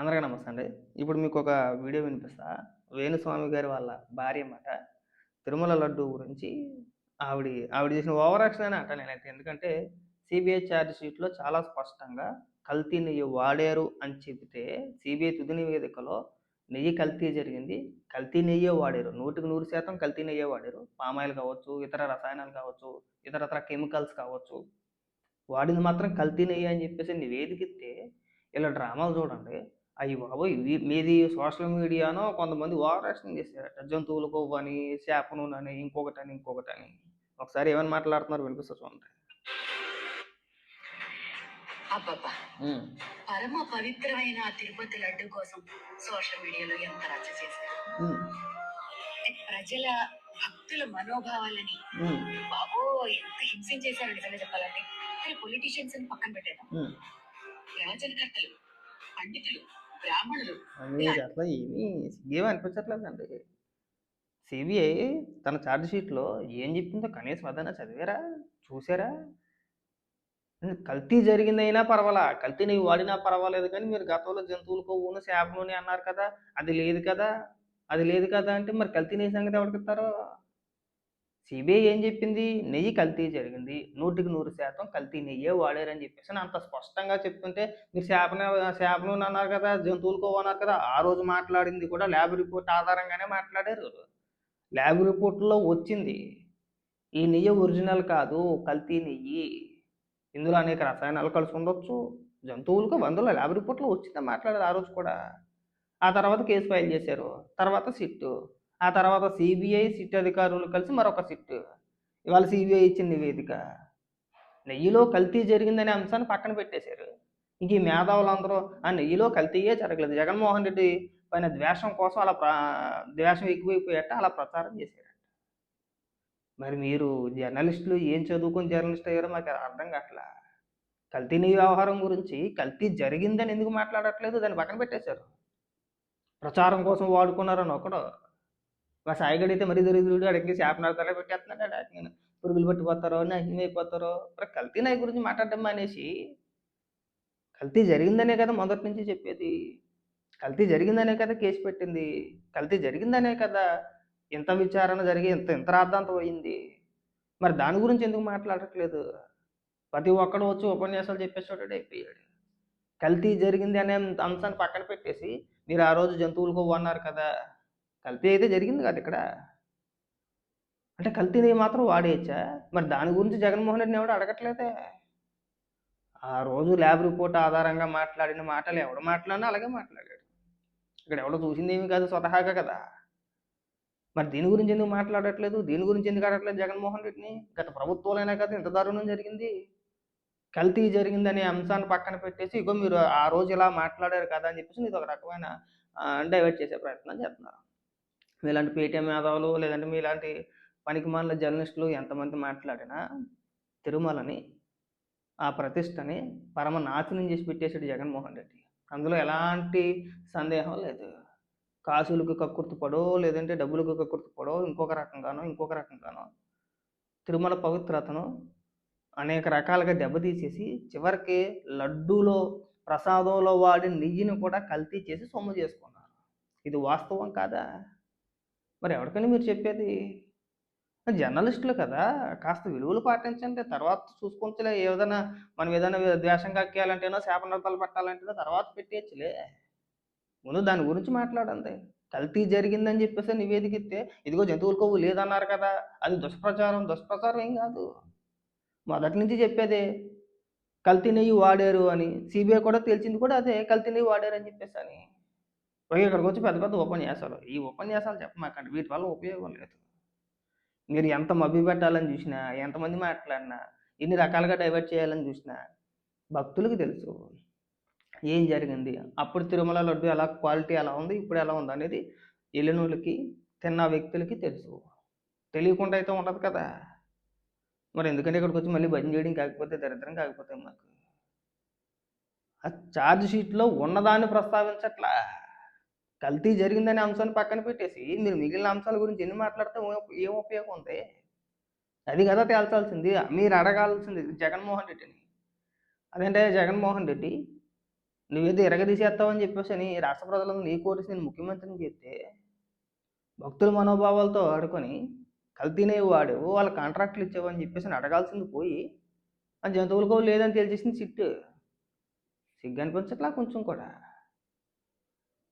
అందరికీ నమస్తే అండి. ఇప్పుడు మీకు ఒక వీడియో వినిపిస్తా. వేణుస్వామి గారి వాళ్ళ భార్య అన్నమాట. తిరుమల లడ్డు గురించి ఆవిడ ఆవిడ చేసిన ఓవర్ యాక్షన్ అని అంట నేనైతే. ఎందుకంటే సిబిఐ ఛార్జ్ షీట్లో చాలా స్పష్టంగా కల్తీ నెయ్యి వాడారు అని చెబితే సిబిఐ తుది నివేదికలో నెయ్యి కల్తీ జరిగింది. కల్తీ నెయ్యే వాడారు. నూటికి నూరు శాతం కల్తీ నెయ్యే వాడారు. పామాయిల్ కావచ్చు ఇతర రసాయనాలు కావచ్చు ఇతరతర కెమికల్స్ కావచ్చు. వాడింది మాత్రం కల్తీ నెయ్యి అని చెప్పేసి నివేదికిస్తే ఇలా డ్రామాలు చూడండి. అయ్యి బాబోయ్ మీది సోషల్ మీడియానో కొంతమంది ఓవర్ యాక్షన్ చేశారట. జంతువుల కొవ్వు అని చేప నూనె అని ఇంకొకటి అని ఇంకొకటి అని ఒకసారి ఏమని మాట్లాడుతున్నారు వినిపిస్తుంది చూడండి. పరమ పవిత్రమైన తిరుపతి లడ్డు కోసం సోషల్ మీడియాలో ఎంత రచ్చ చేశారు. ప్రజల భక్తుల మనోభావాలని బాబో ఎంత హింసించేశారు నిజంగా చెప్పాలంటే. పొలిటీషియన్స్ పక్కన పెట్టారు ఉమ్. ప్రవచనకర్తలు పండితులు అసలు ఏమీ ఏమీ అనిపించట్లేదండి. సిబిఐ తన ఛార్జ్ షీట్లో ఏం చెప్పిందో కనీసం అదైనా చదివారా? చూసారా? కల్తీ జరిగిందైనా పర్వాలా? కల్తీ నీవు వాడినా పర్వాలేదు కానీ మీరు గతంలో జంతువుల కొవ్వును చేప నూనె అన్నారు కదా అది లేదు కదా అది లేదు కదా అంటే మరి కల్తీ నెయ్యి సంగతి ఎవరికి ఇస్తారో? సిబిఐ ఏం చెప్పింది? నెయ్యి కల్తీ జరిగింది. నూటికి నూరు శాతం కల్తీ నెయ్యే వాడారని చెప్పేసి అంత స్పష్టంగా చెప్తుంటే మీరు శాపన చేప అన్నారు కదా జంతువులు అన్నారు కదా ఆ రోజు మాట్లాడింది కూడా ల్యాబ్ రిపోర్ట్ ఆధారంగానే మాట్లాడారు. ల్యాబ్ రిపోర్ట్లో వచ్చింది ఈ నెయ్యి ఒరిజినల్ కాదు కల్తీ నెయ్యి. ఇందులో అనేక రసాయనాలు కలిసి ఉండొచ్చు. జంతువులకు వందల ల్యాబ్ రిపోర్ట్లో వచ్చిందని మాట్లాడారు ఆ రోజు కూడా. ఆ తర్వాత కేసు ఫైల్ చేశారు. తర్వాత సిట్టు. ఆ తర్వాత సిబిఐ సిట్ అధికారులు కలిసి మరొక సిట్. ఇవాళ సిబిఐ ఇచ్చిన నివేదిక నెయ్యిలో కల్తీ జరిగిందనే అంశాన్ని పక్కన పెట్టేశారు. ఇంక ఈ మేధావులందరూ ఆ నెయ్యిలో కల్తీయే జరగలేదు. జగన్మోహన్ రెడ్డి పైన ద్వేషం కోసం అలా ద్వేషం ఎక్కువైపోయేట అలా ప్రచారం చేశారట. మరి మీరు జర్నలిస్టులు ఏం చదువుకుని జర్నలిస్ట్ అయ్యారో మాకు అర్థం కావట్లా కల్తీ వ్యవహారం గురించి కల్తీ జరిగిందని ఎందుకు మాట్లాడట్లేదు? దాన్ని పక్కన పెట్టేశారు. ప్రచారం కోసం వాడుకున్నారని ఒకడు. మా సాయిగడు అయితే మరీ దరిద్రుడు అడిగి చేప తల పెట్టేస్తున్నాడు. అడిగి నేను పురుగులు పట్టిపోతారో నాశనం అయిపోతారో. మరి కల్తీ నాయ గురించి మాట్లాడడం మానేసి కల్తీ జరిగిందనే కదా మొదటి నుంచి చెప్పేది. కల్తీ జరిగిందనే కదా కేసు పెట్టింది. కల్తీ జరిగిందనే కదా ఇంత విచారణ జరిగి ఇంత ఇంత రాద్ధాంతం అయింది. మరి దాని గురించి ఎందుకు మాట్లాడట్లేదు? ప్రతి ఒక్కడు వచ్చి ఉపన్యాసాలు చెప్పేసాడు అయిపోయాడు. కల్తీ జరిగింది అనే అంశాన్ని పక్కన పెట్టేసి మీరు ఆ రోజు జంతువులు కొవ్వు అన్నారు కదా కల్తీ అయితే జరిగింది కదా ఇక్కడ. అంటే కల్తీని మాత్రం వాడేయచ్చా? మరి దాని గురించి జగన్మోహన్ రెడ్డిని ఎవడు అడగట్లేదే? ఆ రోజు ల్యాబ్ రిపోర్ట్ ఆధారంగా మాట్లాడిన మాటలు ఎవడు మాట్లాడినా అలాగే మాట్లాడాడు. ఇక్కడ ఎవడో చూసింది ఏమి కాదు స్వతహాగా కదా. మరి దీని గురించి ఎందుకు మాట్లాడట్లేదు? దీని గురించి ఎందుకు అడగట్లేదు జగన్మోహన్ రెడ్డిని? గత ప్రభుత్వాలైనా కదా ఇంత దారుణం జరిగింది. కల్తీ జరిగిందనే అంశాన్ని పక్కన పెట్టేసి ఇగో మీరు ఆ రోజు ఇలా మాట్లాడారు కదా అని చెప్పేసి ఇది ఒక రకమైన డైవర్ట్ చేసే ప్రయత్నం చేస్తున్నారు. మీలాంటి పేటీఎం యాదవులు లేదంటే మీలాంటి పనికి మాలిన జర్నలిస్టులు ఎంతమంది మాట్లాడినా తిరుమలని ఆ ప్రతిష్టని పరమ నాశనం చేసి పెట్టేశాడు జగన్మోహన్ రెడ్డి. అందులో ఎలాంటి సందేహం లేదు. కాసులకు కక్కుర్తి పడో లేదంటే డబ్బులకు కక్కుర్తి పడో ఇంకొక రకంగానో ఇంకొక రకంగానో తిరుమల పవిత్రతను అనేక రకాలుగా దెబ్బతీసేసి చివరికి లడ్డూలో ప్రసాదంలో వాడిన నెయ్యిని కూడా కల్తీ చేసి సొమ్ము చేసుకున్నారు. ఇది వాస్తవం కాదా? మరి ఎవరికైనా మీరు చెప్పేది. జర్నలిస్టులు కదా కాస్త విలువలు పాటించండి తర్వాత చూసుకోవచ్చులే ఏదైనా మనం ఏదైనా ద్వేషం కక్కేయాలంటేనో శాపనర్థాలు పెట్టాలంటేనో తర్వాత పెట్టేయచ్చులే. ముందు దాని గురించి మాట్లాడండి. కల్తీ జరిగిందని చెప్పేసి నివేదిక ఇస్తే ఇదిగో జంతువులు కొవ్వు లేదన్నారు కదా అది దుష్ప్రచారం దుష్ప్రచారం ఏం కాదు. మొదటి నుంచి చెప్పేదే కల్తీ నెయ్యి వాడారు అని. సిబిఐ కూడా తెలిసింది కూడా అదే కల్తీ నెయ్యి వాడారు అని చెప్పేసి అని. పోయి ఇక్కడికి వచ్చి పెద్ద పెద్ద ఉపన్యాసాలు. ఈ ఉపన్యాసాలు చెప్పమాకండి. వీటి వల్ల ఉపయోగం లేదు. మీరు ఎంత మభ్య పెట్టాలని చూసినా ఎంతమంది మాట్లాడినా ఎన్ని రకాలుగా డైవర్ట్ చేయాలని చూసినా భక్తులకు తెలుసు ఏం జరిగింది. అప్పుడు తిరుమల లడ్డు ఎలా క్వాలిటీ ఎలా ఉంది ఇప్పుడు ఎలా ఉంది అనేది వెళ్ళినోళ్ళకి తిన్న వ్యక్తులకి తెలుసు. తెలియకుండా అయితే ఉండదు కదా. మరి ఎందుకంటే ఇక్కడికి వచ్చి మళ్ళీ భజన చేయడం కాకపోతే దరిద్రం కాకపోతే మాకు. ఆ ఛార్జ్ షీట్లో ఉన్నదాన్ని ప్రస్తావించట్లా. కల్తీ జరిగిందనే అంశాన్ని పక్కన పెట్టేసి మీరు మిగిలిన అంశాల గురించి ఎన్ని మాట్లాడితే ఏం- ఉపయోగం ఉంది? అది కదా తేల్చాల్సింది. మీరు అడగాల్సింది జగన్మోహన్ రెడ్డిని. అదంటే జగన్మోహన్ రెడ్డి నువ్వేదో ఎరగదీసేస్తావని చెప్పేసి అని రాష్ట్ర ప్రజలను నీ కోరిసి నేను ముఖ్యమంత్రిని చెప్తే భక్తుల మనోభావాలతో ఆడుకొని కల్తీనే వాడు వాళ్ళ కాంట్రాక్ట్లు ఇచ్చావని చెప్పేసి అని అడగాల్సింది పోయి ఆ జంతువులకు లేదని తెలిసేసింది సిట్టు. సిగ్గు అనిపించట్లా కొంచెం కూడా.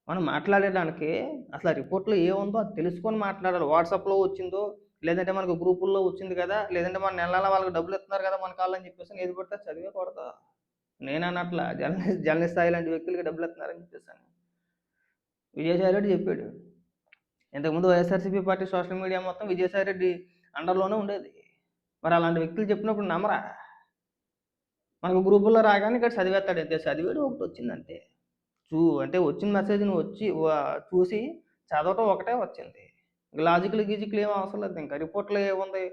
మనం మాట్లాడేదానికి అసలు రిపోర్ట్లో ఏముందో అది తెలుసుకొని మాట్లాడాలి. వాట్సాప్లో వచ్చిందో లేదంటే మనకు గ్రూపుల్లో వచ్చింది కదా లేదంటే మన నెల నెల వాళ్ళకి డబ్బులు ఇస్తున్నారు కదా మన కాళ్ళని చెప్పేసి ఏది పడితే చదివే కొడతా నేను అన్నట్ల జర్నలిస్ట్ జర్నలిస్ట్ స్థాయి లాంటి వ్యక్తులకి డబ్బులు ఇస్తున్నారని చెప్పేసాను. విజయసాయి రెడ్డి చెప్పాడు. ఇంతకుముందు వైఎస్ఆర్సీపీ పార్టీ సోషల్ మీడియా మొత్తం విజయసాయి రెడ్డి అండర్లోనే ఉండేది. మరి అలాంటి వ్యక్తులు చెప్పినప్పుడు నమ్మరా? మనకు గ్రూపుల్లో రాగానే ఇక్కడ చదివేస్తాడు. అంతే చదివేడు ఒకటి వచ్చిందంతే చూ అంటే వచ్చిన మెసేజ్ నువ్వు వచ్చి చూసి చదవటం ఒకటే వచ్చింది. లాజికల్ గీజికల్ ఏం అవసరం లేదు. ఇంకా రిపోర్ట్లో ఏముంది?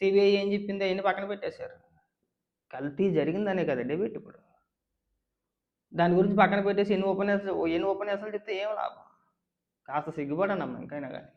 సిబిఐ ఏం చెప్పింది? అవన్నీ పక్కన పెట్టేశారు. కల్తీ జరిగిందనే కదా డెబిట్ ఇప్పుడు. దాని గురించి పక్కన పెట్టేసి ఎన్ని ఉపన్యాసాలు ఎన్ని ఉపన్యాసాలు చెప్తే ఏం లాభం? కాస్త సిగ్గుపడనమ్మా ఇంకైనా కానీ